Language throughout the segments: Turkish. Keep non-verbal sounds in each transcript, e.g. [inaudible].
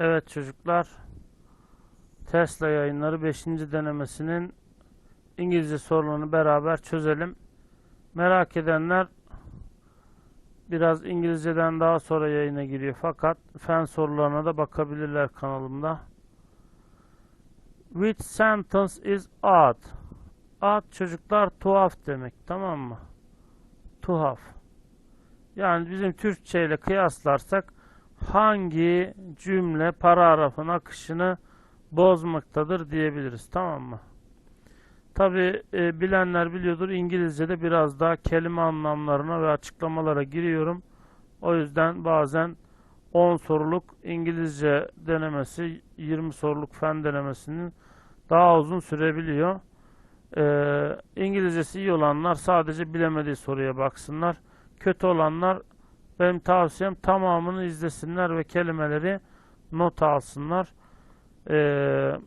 Evet çocuklar, Tesla yayınları 5. denemesinin İngilizce sorularını beraber çözelim. Merak edenler biraz İngilizceden daha sonra yayına giriyor fakat fen sorularına da bakabilirler kanalımda. Which sentence is odd? Odd çocuklar tuhaf demek tamam mı? Tuhaf. Yani bizim Türkçe ile kıyaslarsak hangi cümle paragrafın akışını bozmaktadır diyebiliriz tamam mı? Tabi bilenler biliyordur İngilizce'de biraz daha kelime anlamlarına ve açıklamalara giriyorum. O yüzden bazen 10 soruluk İngilizce denemesi 20 soruluk fen denemesinin daha uzun sürebiliyor. Ee, İngilizcesi iyi olanlar sadece bilemediği soruya baksınlar. Kötü olanlar benim tavsiyem tamamını izlesinler ve kelimeleri not alsınlar. Ee,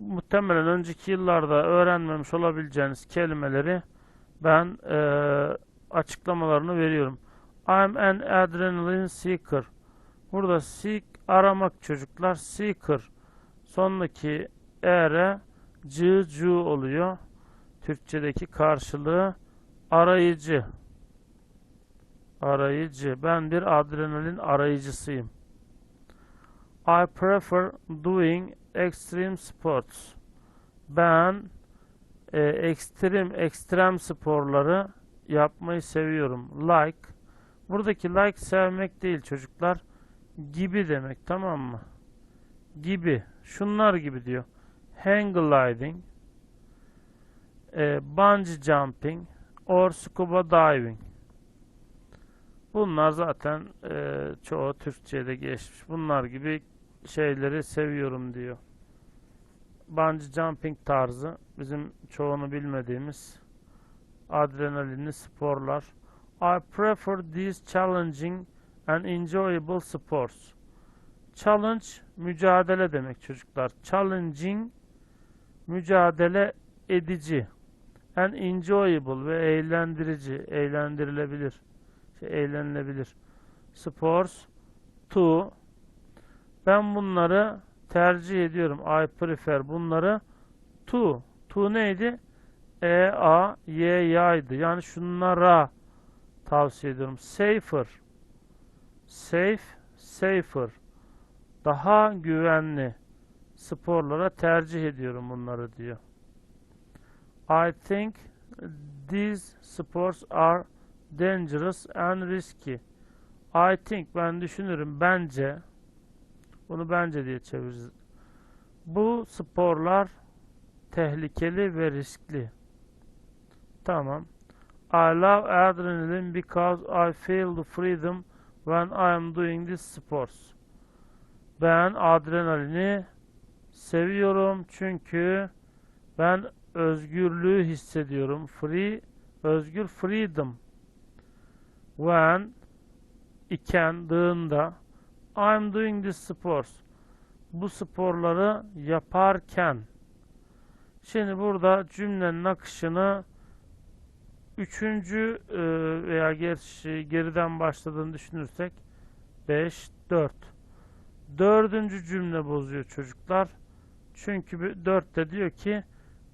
muhtemelen önceki yıllarda öğrenmemiş olabileceğiniz kelimeleri ben e, açıklamalarını veriyorum. I'm an adrenaline seeker. Burada seek aramak çocuklar. Seeker. Sondaki ere cı cu oluyor. Türkçedeki karşılığı arayıcı. Arayıcı. Ben bir adrenalin arayıcısıyım. I prefer doing extreme sports. Ben e, ekstrem ekstrem sporları yapmayı seviyorum. Like. Buradaki like sevmek değil çocuklar. Gibi demek tamam mı? Gibi. Şunlar gibi diyor. Hang gliding, e, bungee jumping or scuba diving. Bunlar zaten e, çoğu Türkçe'de geçmiş. Bunlar gibi şeyleri seviyorum diyor. Bungee jumping tarzı bizim çoğunu bilmediğimiz adrenalinli sporlar. I prefer these challenging and enjoyable sports. Challenge mücadele demek çocuklar. Challenging mücadele edici. And enjoyable ve eğlendirici, eğlendirilebilir, eğlenilebilir. Sports to ben bunları tercih ediyorum. I prefer bunları to. To neydi? E, A, Y, Y'ydı. Yani şunlara tavsiye ediyorum. Safer. Safe, safer. Daha güvenli sporlara tercih ediyorum bunları diyor. I think these sports are dangerous and risky. I think ben düşünürüm bence bunu bence diye çeviririz. Bu sporlar tehlikeli ve riskli. Tamam. I love adrenaline because I feel the freedom when I am doing these sports. Ben adrenalini seviyorum çünkü ben özgürlüğü hissediyorum. Free, özgür freedom. When iken, dığında I'm doing this sports. Bu sporları yaparken. Şimdi burada cümlenin akışını üçüncü e, veya geriden başladığını düşünürsek 5, 4. Dördüncü cümle bozuyor çocuklar. Çünkü 4'te diyor ki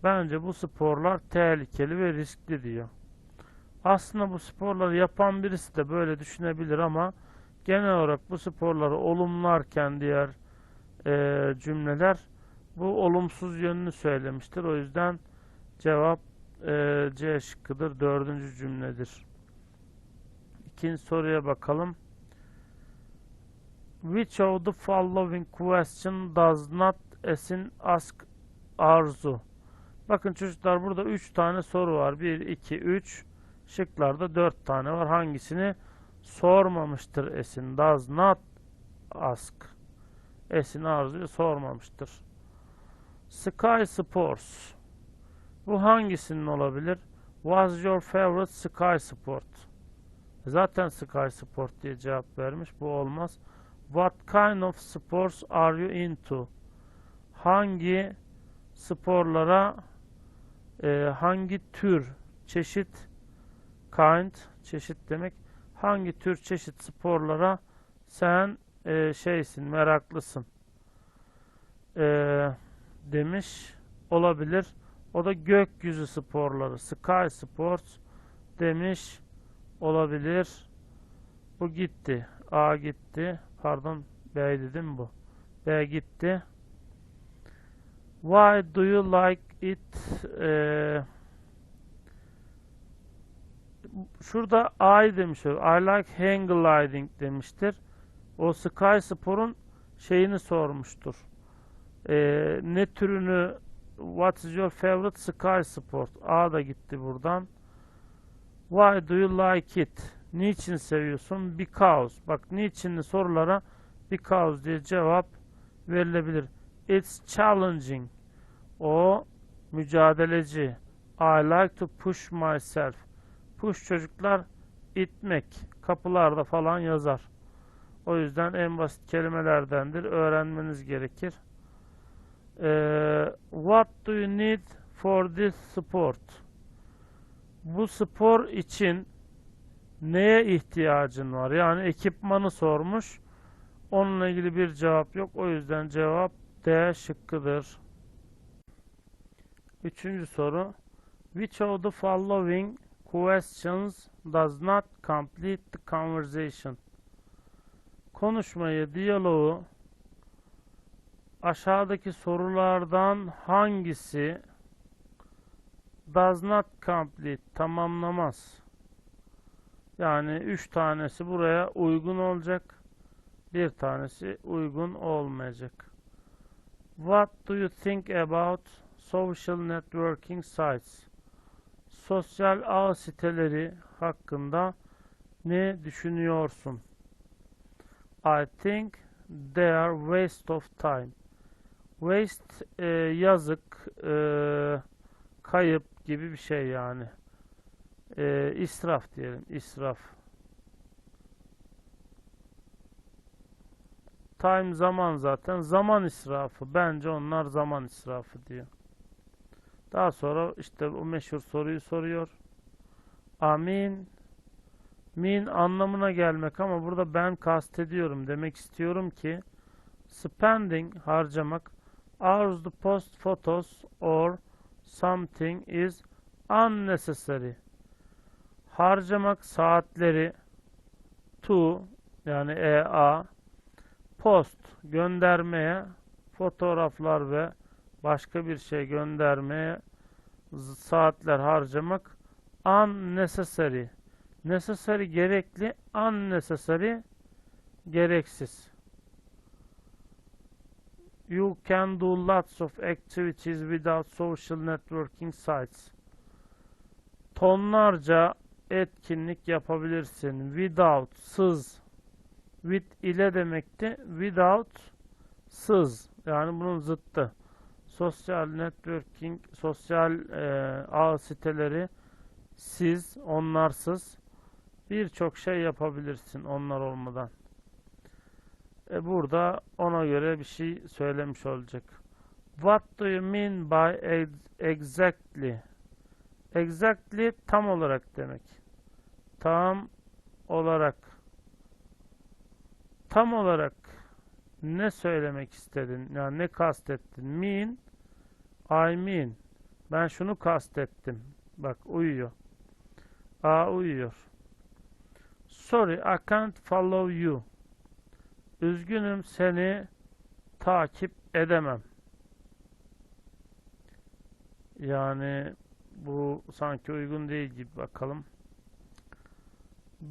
bence bu sporlar tehlikeli ve riskli diyor. Aslında bu sporları yapan birisi de böyle düşünebilir ama genel olarak bu sporları olumlarken diğer e, cümleler bu olumsuz yönünü söylemiştir. O yüzden cevap e, C şıkkıdır. Dördüncü cümledir. İkinci soruya bakalım. Which of the following question does not Esin ask arzu? Bakın çocuklar burada 3 tane soru var. 1, 2, 3. Şıklarda 4 tane var. Hangisini sormamıştır Esin? Does not ask. Esin arzuyu sormamıştır. Sky Sports. Bu hangisinin olabilir? Was your favorite sky sport? Zaten sky sport diye cevap vermiş. Bu olmaz. What kind of sports are you into? Hangi sporlara e, hangi tür çeşit kind çeşit demek hangi tür çeşit sporlara sen e, şeysin, meraklısın. E, demiş. Olabilir. O da gökyüzü sporları, sky sports demiş. Olabilir. Bu gitti. A gitti. Pardon, B dedim bu. B gitti. Why do you like it? Ee, şurada I demiş. I like hang gliding demiştir. O Sky Spor'un şeyini sormuştur. Ee, ne türünü What is your favorite Sky Sport? A da gitti buradan. Why do you like it? Niçin seviyorsun? Because. Bak niçinli sorulara because diye cevap verilebilir. It's challenging. O mücadeleci. I like to push myself. Push çocuklar itmek. Kapılarda falan yazar. O yüzden en basit kelimelerdendir. Öğrenmeniz gerekir. Ee, what do you need for this sport? Bu spor için neye ihtiyacın var? Yani ekipmanı sormuş. Onunla ilgili bir cevap yok. O yüzden cevap D şıkkıdır. Üçüncü soru. Which of the following questions does not complete the conversation? Konuşmayı, diyaloğu aşağıdaki sorulardan hangisi does not complete tamamlamaz? Yani üç tanesi buraya uygun olacak. Bir tanesi uygun olmayacak. What do you think about social networking sites? Sosyal ağ siteleri hakkında ne düşünüyorsun? I think they are waste of time. Waste e, yazık, e, kayıp gibi bir şey yani. E, israf diyelim, israf. Time zaman zaten. Zaman israfı. Bence onlar zaman israfı diyor. Daha sonra işte o meşhur soruyu soruyor. Amin. Min anlamına gelmek ama burada ben kastediyorum. Demek istiyorum ki spending harcamak hours to post photos or something is unnecessary. Harcamak saatleri to yani EA post göndermeye fotoğraflar ve başka bir şey göndermeye saatler harcamak unnecessary. Necessary gerekli unnecessary gereksiz. You can do lots of activities without social networking sites. Tonlarca etkinlik yapabilirsin. Without sız. With ile demekti. Without sız. Yani bunun zıttı sosyal networking, sosyal e, ağ siteleri siz, onlarsız birçok şey yapabilirsin onlar olmadan. E burada ona göre bir şey söylemiş olacak. What do you mean by ex exactly? Exactly tam olarak demek. Tam olarak. Tam olarak ne söylemek istedin? Yani ne kastettin? Mean I mean. Ben şunu kastettim. Bak uyuyor. A uyuyor. Sorry, I can't follow you. Üzgünüm seni takip edemem. Yani bu sanki uygun değil gibi bakalım.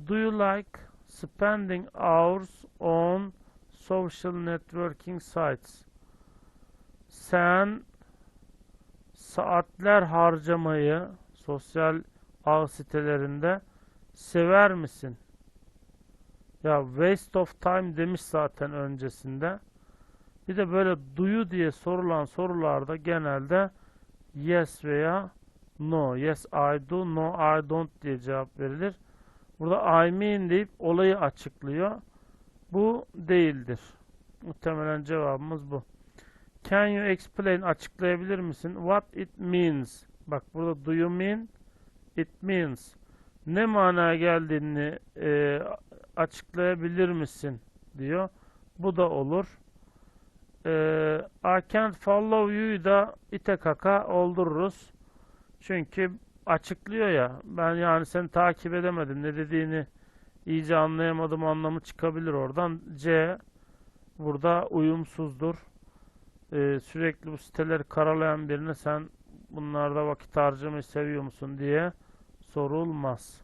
Do you like spending hours on social networking sites? Sen saatler harcamayı sosyal ağ sitelerinde sever misin? Ya waste of time demiş zaten öncesinde. Bir de böyle duyu diye sorulan sorularda genelde yes veya no. Yes I do, no I don't diye cevap verilir. Burada I mean deyip olayı açıklıyor. Bu değildir. Muhtemelen cevabımız bu. Can you explain? Açıklayabilir misin? What it means? Bak burada do you mean? It means. Ne manaya geldiğini e, açıklayabilir misin? diyor. Bu da olur. Ee, I can't follow you'yu da ite kaka oldururuz. Çünkü açıklıyor ya. Ben yani seni takip edemedim. Ne dediğini iyice anlayamadım anlamı çıkabilir oradan. C burada uyumsuzdur. Ee, sürekli bu siteleri karalayan birine sen bunlarda vakit harcamayı seviyor musun diye sorulmaz.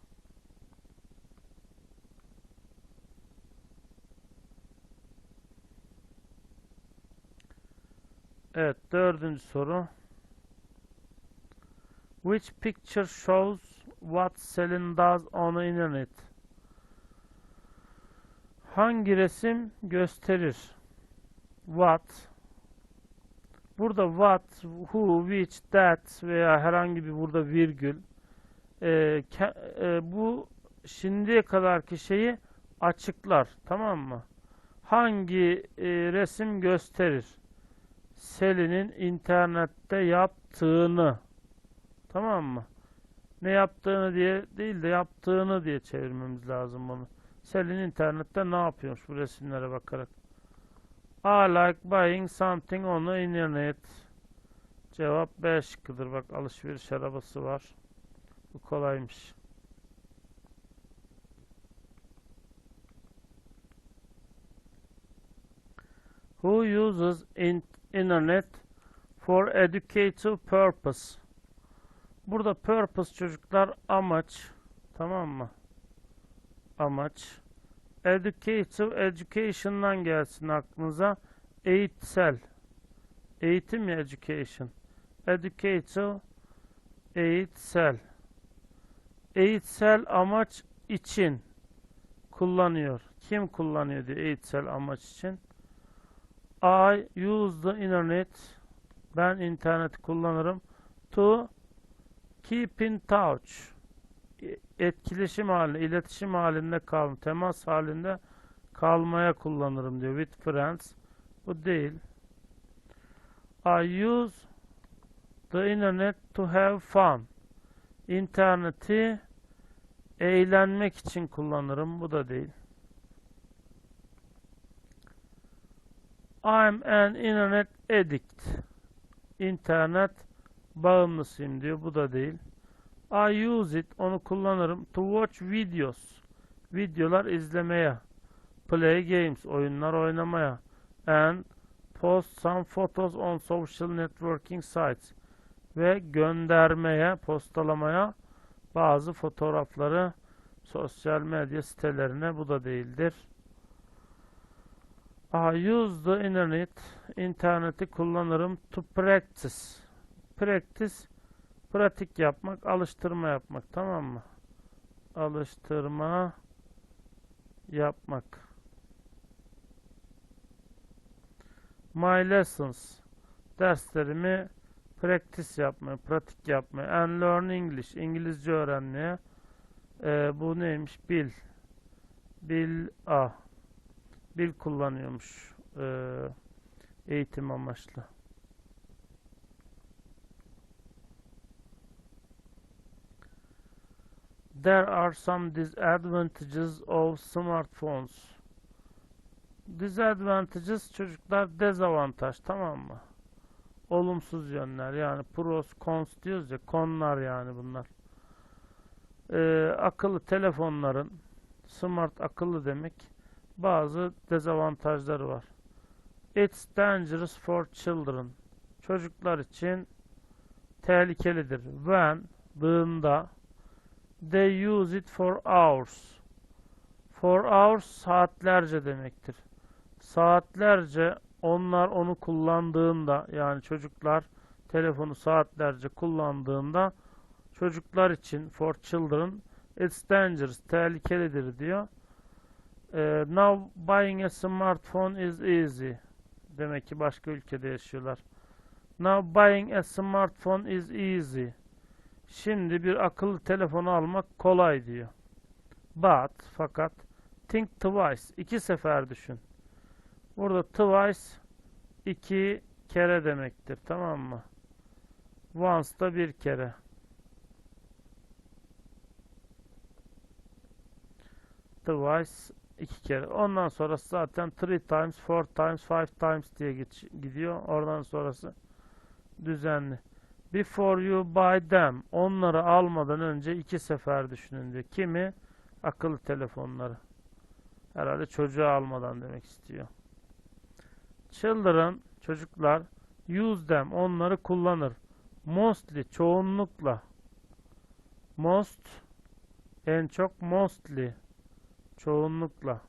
Evet, dördüncü soru. Which picture shows what Selin does on the internet? Hangi resim gösterir? What? Burada what, who, which, that veya herhangi bir burada virgül e, ke- e, bu şimdiye kadarki şeyi açıklar. Tamam mı? Hangi e, resim gösterir? Selin'in internette yaptığını. Tamam mı? Ne yaptığını diye değil de yaptığını diye çevirmemiz lazım bunu. Selin internette ne yapıyormuş bu resimlere bakarak. I like buying something on the internet. Cevap B şıkkıdır. Bak alışveriş arabası var. Bu kolaymış. Who uses in internet for educative purpose? Burada purpose çocuklar amaç. Tamam mı? Amaç. Educative education'dan gelsin aklınıza. Eğitsel. Eğitim ya education. Educative eğitsel. Eğitsel amaç için kullanıyor. Kim kullanıyor diyor eğitsel amaç için. I use the internet. Ben interneti kullanırım. To keep in touch. Etkileşim halinde, iletişim halinde kalm, temas halinde kalmaya kullanırım diyor. With friends. Bu değil. I use the internet to have fun. İnterneti eğlenmek için kullanırım. Bu da değil. I'm an internet addict. İnternet bağımlısıyım diyor. Bu da değil. I use it. Onu kullanırım. To watch videos. Videolar izlemeye. Play games. Oyunlar oynamaya. And post some photos on social networking sites. Ve göndermeye, postalamaya bazı fotoğrafları sosyal medya sitelerine. Bu da değildir. I use the internet. İnterneti kullanırım to practice. Practice pratik yapmak, alıştırma yapmak, tamam mı? Alıştırma yapmak. My lessons. Derslerimi practice yapmaya, pratik yapmaya. And learn English. İngilizce öğrenmeye. Ee, bu neymiş? Bil. Bil A. Bil kullanıyormuş. Ee, eğitim amaçlı. There are some disadvantages of smartphones. Disadvantages çocuklar dezavantaj tamam mı? Olumsuz yönler yani pros cons diyoruz ya konlar yani bunlar. Ee, akıllı telefonların smart akıllı demek bazı dezavantajları var. It's dangerous for children. Çocuklar için tehlikelidir. When, dığında, they use it for hours. For hours saatlerce demektir. Saatlerce onlar onu kullandığında yani çocuklar telefonu saatlerce kullandığında çocuklar için for children it's dangerous tehlikelidir diyor. Ee, now buying a smartphone is easy. Demek ki başka ülkede yaşıyorlar. Now buying a smartphone is easy. Şimdi bir akıllı telefonu almak kolay diyor. But fakat think twice. iki sefer düşün. Burada twice iki kere demektir. Tamam mı? Once da bir kere. Twice iki kere. Ondan sonrası zaten three times, four times, five times diye gidiyor. Oradan sonrası düzenli. Before you buy them. Onları almadan önce iki sefer düşünün diyor. Kimi? Akıllı telefonları. Herhalde çocuğu almadan demek istiyor. Children, çocuklar, use them, onları kullanır. Mostly, çoğunlukla. Most, en çok mostly, çoğunlukla.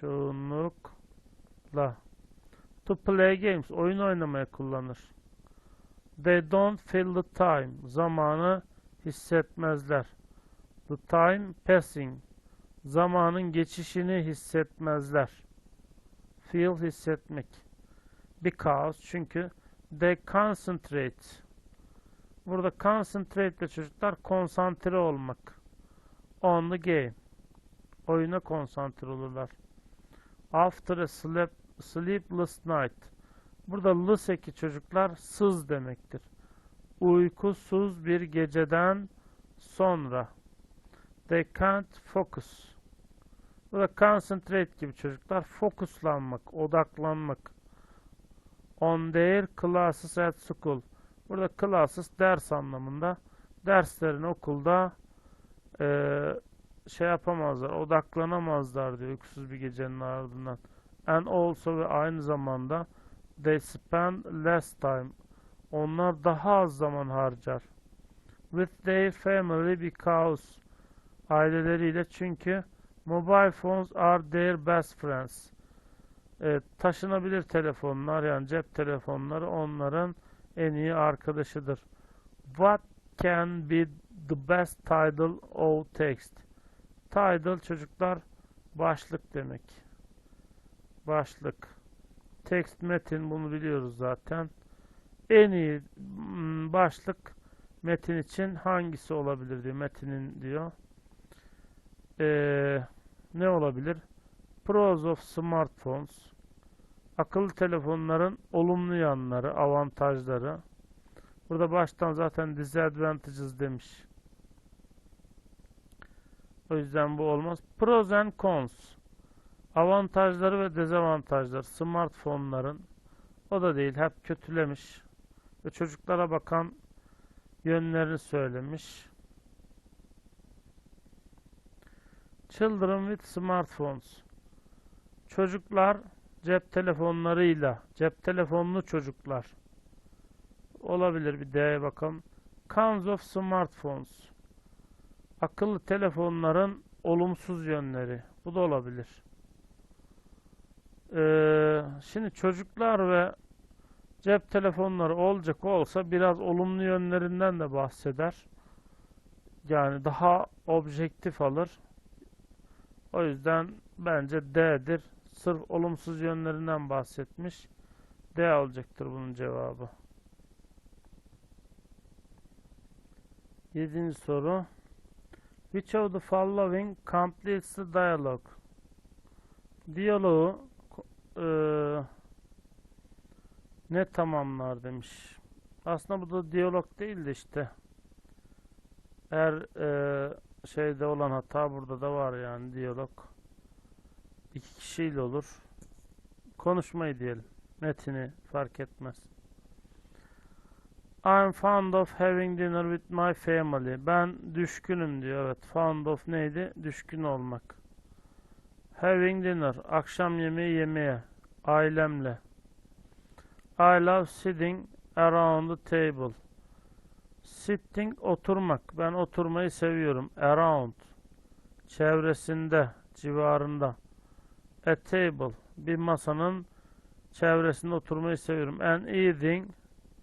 Çoğunlukla. To play games, oyun oynamaya kullanır. They don't feel the time, zamanı hissetmezler. The time passing, zamanın geçişini hissetmezler. Feel hissetmek. Because çünkü they concentrate. Burada concentrate de çocuklar konsantre olmak. On the game. Oyuna konsantre olurlar. After a sleep, sleepless night. Burada less eki çocuklar sız demektir. Uykusuz bir geceden sonra. They can't focus. Bu da concentrate gibi çocuklar. Fokuslanmak, odaklanmak. On their classes at school. Burada classes ders anlamında. Derslerin okulda eee, şey yapamazlar, odaklanamazlar diyor uykusuz bir gecenin ardından. And also ve aynı zamanda they spend less time. Onlar daha az zaman harcar. With their family because aileleriyle çünkü Mobile phones are their best friends. E, taşınabilir telefonlar yani cep telefonları onların en iyi arkadaşıdır. What can be the best title of text? Title çocuklar başlık demek. Başlık. Text metin bunu biliyoruz zaten. En iyi mm, başlık metin için hangisi olabilir diyor. Metinin diyor. Eee ne olabilir? Pros of smartphones. Akıllı telefonların olumlu yanları, avantajları. Burada baştan zaten disadvantages demiş. O yüzden bu olmaz. Pros and cons. Avantajları ve dezavantajları smartphone'ların. O da değil, hep kötülemiş. Ve çocuklara bakan yönlerini söylemiş. Children with smartphones. Çocuklar cep telefonlarıyla, cep telefonlu çocuklar. Olabilir bir D'ye bakalım. Cons of smartphones. Akıllı telefonların olumsuz yönleri. Bu da olabilir. Ee, şimdi çocuklar ve cep telefonları olacak olsa biraz olumlu yönlerinden de bahseder. Yani daha objektif alır. O yüzden bence D'dir. Sırf olumsuz yönlerinden bahsetmiş. D olacaktır bunun cevabı. Yedinci soru. Which of the following completes the dialogue? Diyaloğu eee, ne tamamlar demiş. Aslında bu da diyalog değil de işte. Eğer eee, şeyde olan hata burada da var yani diyalog. İki kişiyle olur. Konuşmayı diyelim. Metini fark etmez. I'm fond of having dinner with my family. Ben düşkünüm diyor. Evet. Fond of neydi? Düşkün olmak. Having dinner. Akşam yemeği yemeye. Ailemle. I love sitting around the table. Sitting oturmak. Ben oturmayı seviyorum. Around. Çevresinde, civarında. A table. Bir masanın çevresinde oturmayı seviyorum. And eating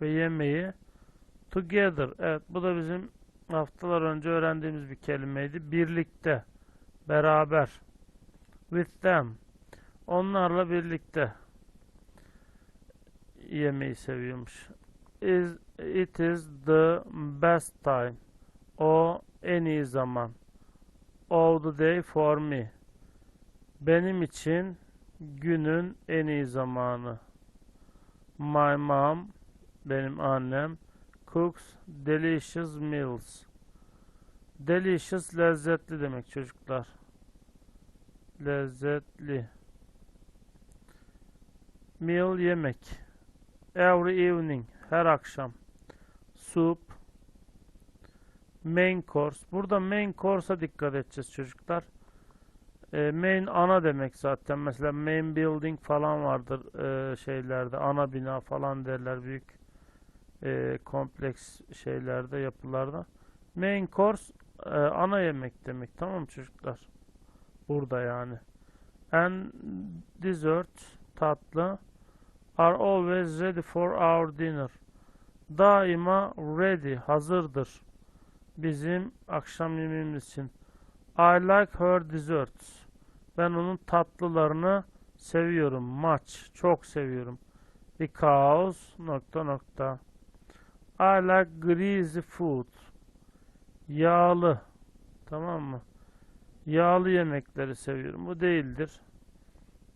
ve yemeği together. Evet, bu da bizim haftalar önce öğrendiğimiz bir kelimeydi. Birlikte, beraber. With them. Onlarla birlikte yemeği seviyormuş. Is, it is the best time. O en iyi zaman. Of the day for me. Benim için günün en iyi zamanı. My mom, benim annem, cooks delicious meals. Delicious lezzetli demek çocuklar. Lezzetli. Meal yemek. Every evening. Her akşam. Soup. Main course. Burada main course'a dikkat edeceğiz çocuklar. E, main ana demek zaten. Mesela main building falan vardır e, şeylerde. Ana bina falan derler büyük e, kompleks şeylerde, yapılarda. Main course e, ana yemek demek. Tamam çocuklar? Burada yani. And dessert tatlı are always ready for our dinner. Daima ready, hazırdır. Bizim akşam yemeğimiz için. I like her desserts. Ben onun tatlılarını seviyorum. Much. Çok seviyorum. Because nokta nokta. I like greasy food. Yağlı. Tamam mı? Yağlı yemekleri seviyorum. Bu değildir.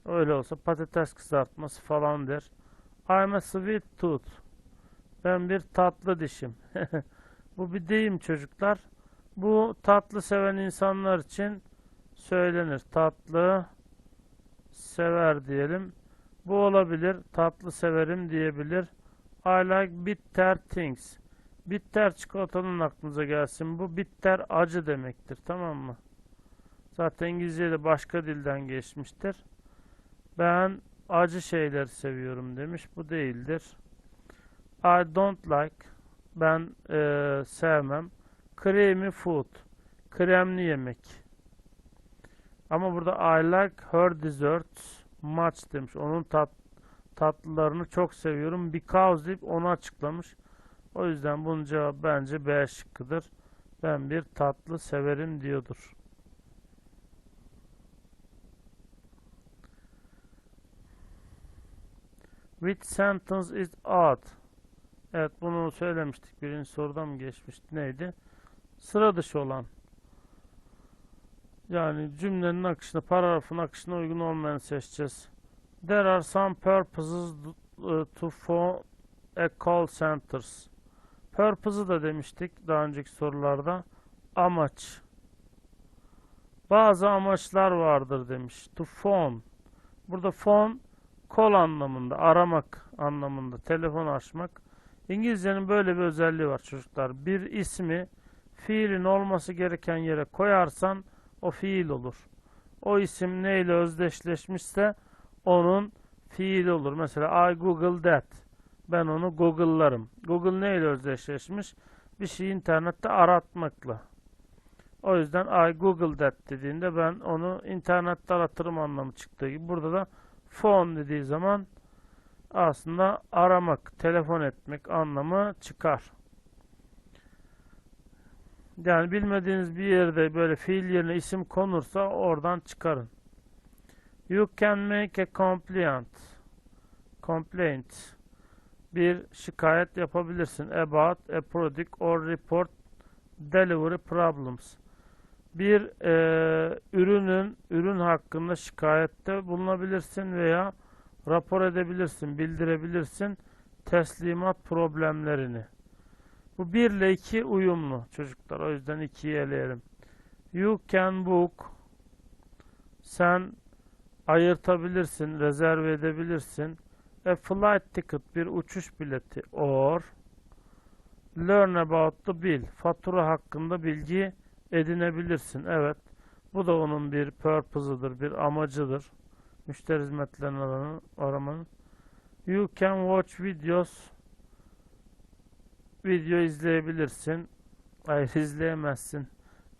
Öyle olsa patates kızartması falan der. I'm a sweet tooth. Ben bir tatlı dişim. [laughs] Bu bir deyim çocuklar. Bu tatlı seven insanlar için söylenir. Tatlı sever diyelim. Bu olabilir. Tatlı severim diyebilir. I like bitter things. Bitter çikolatanın aklınıza gelsin. Bu bitter acı demektir. Tamam mı? Zaten İngilizce'de başka dilden geçmiştir. Ben acı şeyler seviyorum demiş. Bu değildir. I don't like. Ben eee, sevmem. Creamy food. Kremli yemek. Ama burada I like her desserts much demiş. Onun tat, tatlılarını çok seviyorum. Because deyip onu açıklamış. O yüzden bunun cevabı bence B şıkkıdır. Ben bir tatlı severim diyordur. Which sentence is odd? Evet bunu söylemiştik. Birinci soruda mı geçmişti? Neydi? Sıra dışı olan. Yani cümlenin akışına, paragrafın akışına uygun olmayanı seçeceğiz. There are some purposes uh, to phone a call centers. Purpose'ı da demiştik daha önceki sorularda. Amaç. Bazı amaçlar vardır demiş. To phone. Burada phone call anlamında, aramak anlamında, telefon açmak. İngilizcenin böyle bir özelliği var çocuklar. Bir ismi fiilin olması gereken yere koyarsan o fiil olur. O isim neyle özdeşleşmişse onun fiil olur. Mesela I Google that. Ben onu Google'larım. Google neyle özdeşleşmiş? Bir şeyi internette aratmakla. O yüzden I Google that dediğinde ben onu internette aratırım anlamı çıktığı gibi. Burada da phone dediği zaman aslında aramak, telefon etmek anlamı çıkar. Yani bilmediğiniz bir yerde böyle fiil yerine isim konursa oradan çıkarın. You can make a complaint. Complaint. Bir şikayet yapabilirsin. About a product or report delivery problems. Bir e, ürünün ürün hakkında şikayette bulunabilirsin veya rapor edebilirsin, bildirebilirsin teslimat problemlerini. Bu 1 ile 2 uyumlu çocuklar. O yüzden 2'yi eleyelim. You can book. Sen ayırtabilirsin, rezerve edebilirsin. A flight ticket, bir uçuş bileti. Or learn about the bill. Fatura hakkında bilgi edinebilirsin. Evet. Bu da onun bir purpose'ıdır, bir amacıdır. Müşteri hizmetlerinin alanı aramanın. You can watch videos video izleyebilirsin. Hayır izleyemezsin.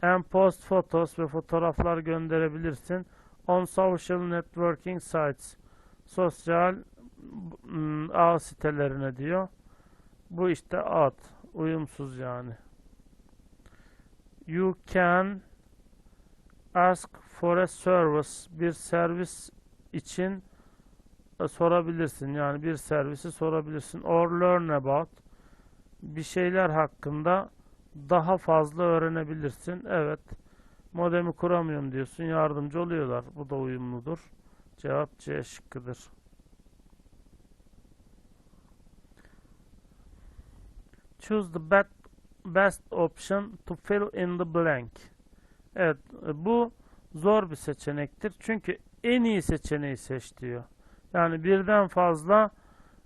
And post photos ve fotoğraflar gönderebilirsin. On social networking sites. Sosyal mm, ağ sitelerine diyor. Bu işte ad. Uyumsuz yani. You can ask for a service. Bir servis için e, sorabilirsin. Yani bir servisi sorabilirsin. Or learn about bir şeyler hakkında daha fazla öğrenebilirsin. Evet. Modemi kuramıyorum diyorsun. Yardımcı oluyorlar. Bu da uyumludur. Cevap C şıkkıdır. Choose the best option to fill in the blank. Evet, bu zor bir seçenektir. Çünkü en iyi seçeneği seç diyor. Yani birden fazla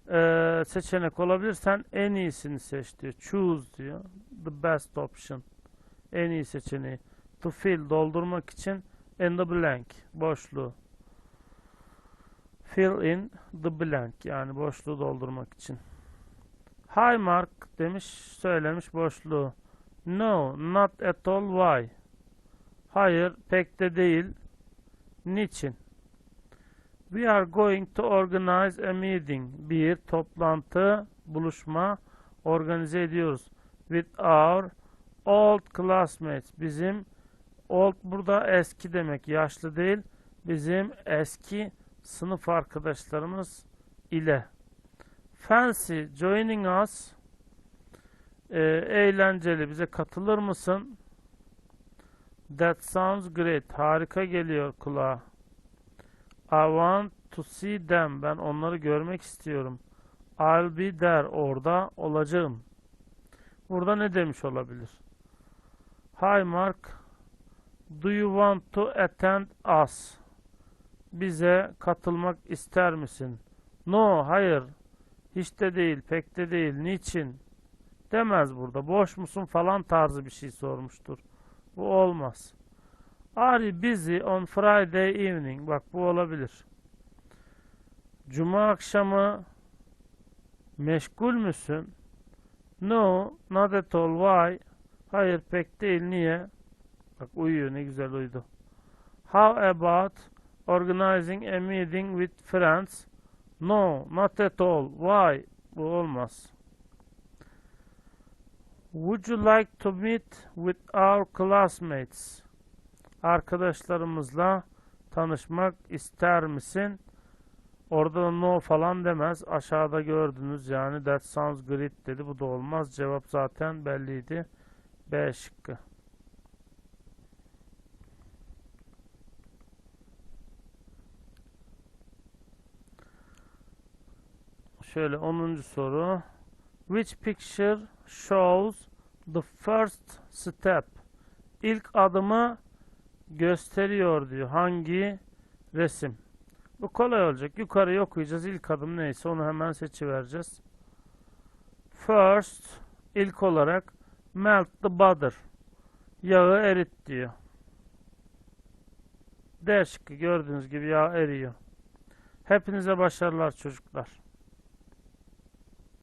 eee, seçenek olabilir. Sen en iyisini seç diyor. Choose diyor. The best option. En iyi seçeneği. To fill doldurmak için in the blank boşluğu. Fill in the blank yani boşluğu doldurmak için. High mark demiş söylemiş boşluğu. No, not at all. Why? Hayır, pek de değil. Niçin? We are going to organize a meeting. Bir toplantı, buluşma organize ediyoruz. With our old classmates. Bizim old burada eski demek, yaşlı değil. Bizim eski sınıf arkadaşlarımız ile. Fancy joining us. Ee, eğlenceli. Bize katılır mısın? That sounds great. Harika geliyor kulağa. I want to see them. Ben onları görmek istiyorum. I'll be there. Orada olacağım. Burada ne demiş olabilir? Hi Mark. Do you want to attend us? Bize katılmak ister misin? No, hayır. Hiç de değil, pek de değil. Niçin? Demez burada. Boş musun falan tarzı bir şey sormuştur. Bu olmaz. Are you busy on Friday evening? Bak bu olabilir. Cuma akşamı meşgul müsün? No, not at all. Why? Hayır pek değil. Niye? Bak uyuyor ne güzel uyudu. How about organizing a meeting with friends? No, not at all. Why? Bu olmaz. Would you like to meet with our classmates? Arkadaşlarımızla tanışmak ister misin? Orada da no falan demez. Aşağıda gördünüz yani that sounds great dedi. Bu da olmaz. Cevap zaten belliydi. B şıkkı. Şöyle 10. soru. Which picture shows the first step? İlk adımı gösteriyor diyor. Hangi resim? Bu kolay olacak. Yukarı okuyacağız. İlk adım neyse onu hemen seçivereceğiz. First ilk olarak melt the butter. Yağı erit diyor. D şıkkı gördüğünüz gibi yağ eriyor. Hepinize başarılar çocuklar.